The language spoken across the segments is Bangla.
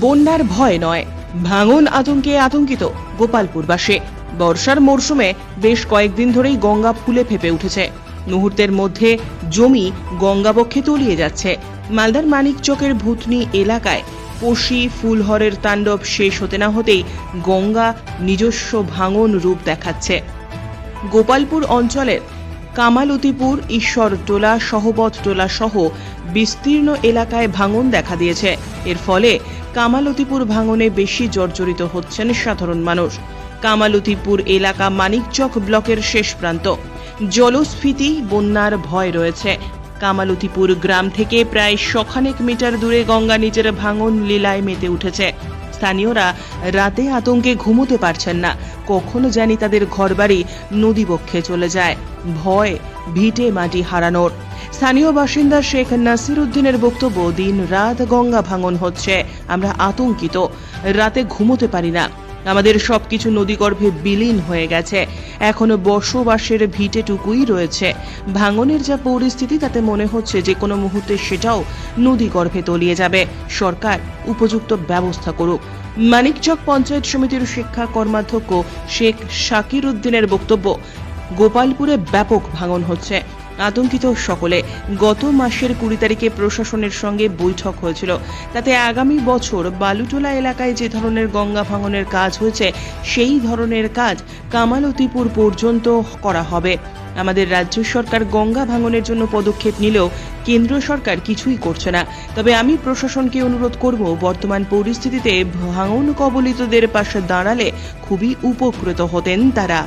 বন্যার ভয় নয়। ভাঙন আতঙ্কে আতঙ্কিত গোপালপুরবাসী। বর্ষার মরশুমে বেশ কয়েকদিন ধরেই গঙ্গা ফুলে ফেপে উঠেছে। মুহূর্তের মধ্যে জমি গঙ্গাবক্ষে তলিয়ে যাচ্ছে। মালদার মানিকচকের ভূতনি এলাকায় পশি ফুলহরের তাণ্ডব শেষ হতে না হতেই গঙ্গা নিজস্ব ভাঙন রূপ দেখাচ্ছে। গোপালপুর অঞ্চলের কামালতিপুর ঈশ্বরটোলা সহবতটোলা সহ বিস্তীর্ণ এলাকায় ভাঙন দেখা দিয়েছে। এর ফলে কামালতিপুর ভাঙনে বেশি জর্জরিত হচ্ছেন সাধারণ মানুষ। কামালতিপুর এলাকা মানিকচক ব্লকের শেষ প্রান্ত। জলস্ফীতি, বন্যার ভয় রয়েছে। কামালতিপুর গ্রাম থেকে প্রায় শখানেক মিটার দূরে গঙ্গা নিজের ভাঙন লীলায় মেতে উঠেছে। স্থানীয়রা রাতে আতঙ্কে ঘুমোতে পারছেন না। কখনো জানি তাদের ঘরবাড়ি নদীবক্ষে চলে যায়। ভয় ভিটে মাটি হারানোর। স্থানীয় বাসিন্দা শেখ নাসির উদ্দিনের বক্তব্য দিন রাত গঙ্গা ভাঙন হচ্ছে। আমরা আতঙ্কিত। রাতে ঘুমোতে পারি না। আমাদের সবকিছু নদীগর্ভে বিলীন হয়ে গেছে। এখনও বসবাসের ভিটেটুকুই রয়েছে। ভাঙনের যা পরিস্থিতি, তাতে মনে হচ্ছে যে কোনো মুহূর্তে সেটাও নদীগর্ভে তলিয়ে যাবে। সরকার উপযুক্ত ব্যবস্থা করুক। মানিকচক পঞ্চায়েত সমিতির শিক্ষা কর্মাধ্যক্ষ শেখ শাকির উদ্দিনের বক্তব্য, গোপালপুরে ব্যাপক ভাঙন হচ্ছে। আতঙ্কিত সকলে গত মাসের কুড়ি তারিখে প্রশাসনের সঙ্গে বৈঠক হয়েছিল। তাতে আগামী বছর বালুটোলা এলাকায় যে ধরনের গঙ্গা ভাঙনের কাজ হয়েছে, সেই ধরনের কাজ কামালতিপুর পর্যন্ত করা হবে। আমাদের রাজ্য সরকার গঙ্গা ভাঙনের জন্য পদক্ষেপ নিলেও কেন্দ্র সরকার কিছুই করছে না। তবে আমি প্রশাসনকে অনুরোধ করব, বর্তমান পরিস্থিতিতে ভাঙন কবলিতদের পাশে দাঁড়ালে খুবই উপকৃত হতেন তারা।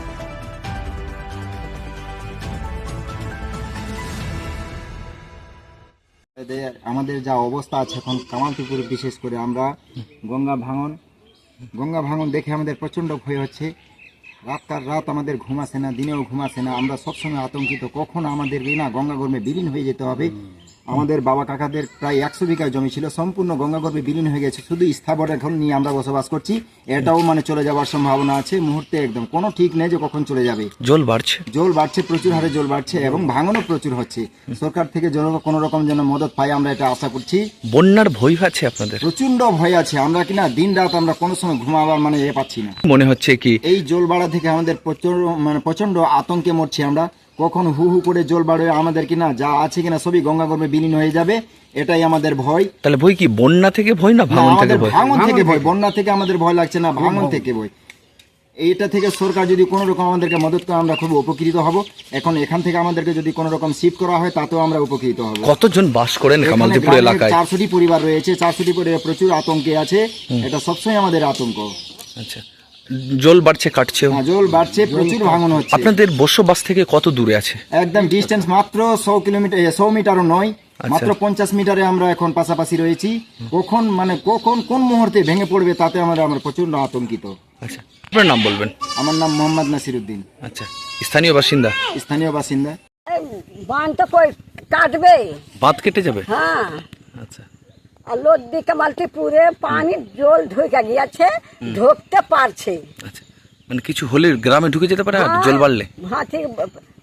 এদের আমাদের যা অবস্থা আছে এখন কামালপুকুর, বিশেষ করে আমরা গঙ্গা ভাঙন গঙ্গা ভাঙন দেখে আমাদের প্রচণ্ড ভয় হচ্ছে। রাতকার রাত আমাদের ঘুম আসে না, দিনেও ঘুম আসে না। আমরা সবসময় আতঙ্কিত, কখন আমাদের না গঙ্গা গর্মে বিলীন হয়ে যেতে হবে। আমাদের বাবা কাকাদের প্রায় একশো বিঘা জমি ছিল সম্পূর্ণ গঙ্গা গর্ভে বিলীন হয়ে গেছে। শুধু স্থাবর এখন নিয়ে আমরা বসবাস করছি। এটাও মানে চলে যাওয়ার সম্ভাবনা আছে। মুহূর্তে একদম কোনো ঠিক নেই যে কখন চলে যাবে। জল বাড়ছে। জল বাড়ছে প্রচুর হারে জল বাড়ছে এবং ভাঙনও প্রচুর হচ্ছে। সরকার থেকে যেন কোনো রকম যেন মদত পাই আমরা এটা আশা করছি। বন্যার ভয় আছে আপনাদের? প্রচণ্ড ভয় আছে। আমরা কিনা দিন রাত আমরা কোনো সময় ঘুমাবার মানে এ পাচ্ছি না। মনে হচ্ছে কি এই জল বাড়া থেকে আমাদের প্রচণ্ড মানে প্রচণ্ড আতঙ্কে মরছি আমরা। কখন হু হু করে জল বাড়ে আমাদের কিনা যা আছে কিনা সবই গঙ্গা গর্ভে বিলীন হয়ে যাবে এটাই আমাদের ভয়। তাহলে ভয় কি বন্যা থেকে ভয় না না, ভাঙন থেকে ভয়? ভাঙন থেকে ভয় বন্যা থেকে আমাদের ভয় লাগছে না ভাঙন থেকে ভয়। এইটা থেকে সরকার যদি কোনো রকম আমাদেরকে মদত করে আমরা খুব উপকৃত হব। এখন এখান থেকে আমাদেরকে যদি কোনো রকম শিফট করা হয় তাতেও আমরা উপকৃত হব। কতজন বাস করেন কামালদীপুর এলাকায়? চারশোটি পরিবার রয়েছে চারশোটি পরিবার প্রচুর আতঙ্কে আছে। এটা সবসময় আমাদের আতঙ্ক। আচ্ছা। জল বাড়ছে কাটছে। হ্যাঁ, জল বাড়ছে প্রচুর ভাঙন হচ্ছে। আপনাদের বসবাস থেকে কত দূরে আছে? একদম ডিস্টেন্স মাত্র শো কিলোমিটার শো মিটারও নয় আচ্ছা। মাত্র পঞ্চাশ মিটারে আমরা এখন পাশাপাশি রয়েছি। কখন মানে কখন কোন মুহূর্তে ভেঙে পড়বে তাতে আমরা আমরা প্রচণ্ড আতঙ্কিত। আচ্ছা আপনার নাম বলবেন? আমার নাম মোহাম্মদ নাসির উদ্দিন আচ্ছা স্থানীয় বাসিন্দা? স্থানীয় বাসিন্দা। বান তো কই কাটবে। বাঁধ কেটে যাবে? হ্যাঁ। আচ্ছা। আর লদ্দি কামালটি পুরে পানি জল ঢুকে গিয়েছে ঢুকতে পারছে। আচ্ছা মানে কিছু হলে গ্রামে ঢুকে যেতে পারে জল বাড়লে? হ্যাঁ ঠিক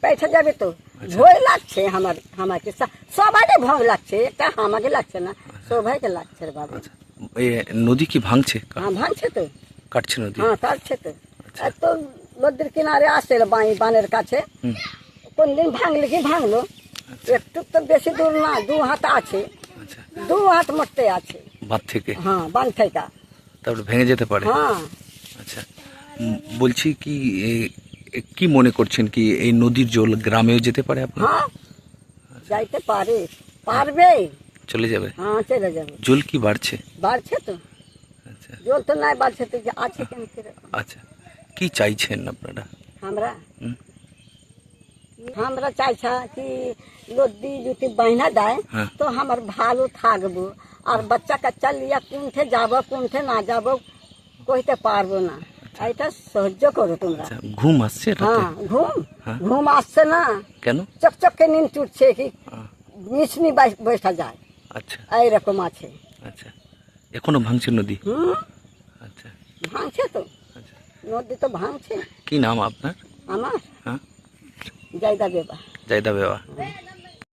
পেছে যাবে তো। ভয় লাগছে আমার আমাকে সবাইকে ভয় লাগছে এটা আমাকে লাগছে না সবাইকে লাগছে রে বাবা। নদী কি ভাঙছে? হ্যাঁ ভাঙছে তো। কাটছে নদী? হ্যাঁ কাটছে তো। এত নদীর কিনারে আসছে রে বাঁ বানের কাছে। কোন দিন ভাঙলে কি ভাঙলো? একটু তো বেশি দূর না দু হাত আছে। আচ্ছা দু হাত মরতে আছে। বাঁধ থেকে? হ্যাঁ বান থেকে। তারপরে ভেঙে যেতে পারে? হ্যাঁ। আচ্ছা। বলছি কি কি মনে করছেন কি এই নদীর জল গ্রামেও যেতে পারে আপনার? হ্যাঁ যাইতে পারে। পারবে। চলে যাবে? হ্যাঁ চলে যাবে। জল কি বাড়ছে? বাড়ছে তো। আচ্ছা। জল তো নাই বাড়ছে তো আছে কেন আচ্ছা। কি চাইছেন আপনারা? আমরা? হুম। আমরা চাইছা কি লদ্দি যদি বাহিনা দেয়। তো আমার ভালো থাকব আর বাচ্চা কাচ্চা লিয়া কোনঠে যাব কোনঠে না যাব কইতে পারব না এটা সহ্য করো তোমরা ঘুম আসছে হ্যাঁ ঘুম। ঘুম আসছে না কেন চকচকে নিন চুটছে কি মিশনি বসা যায় আচ্ছা এইরকম আছে আচ্ছা এখনও ভাঙছে নদী আচ্ছা ভাঙছে তো নদী তো ভাঙছে কি নাম আপনার আমার হ্যাঁ જાયદા બેવા. જાયદા બેવા.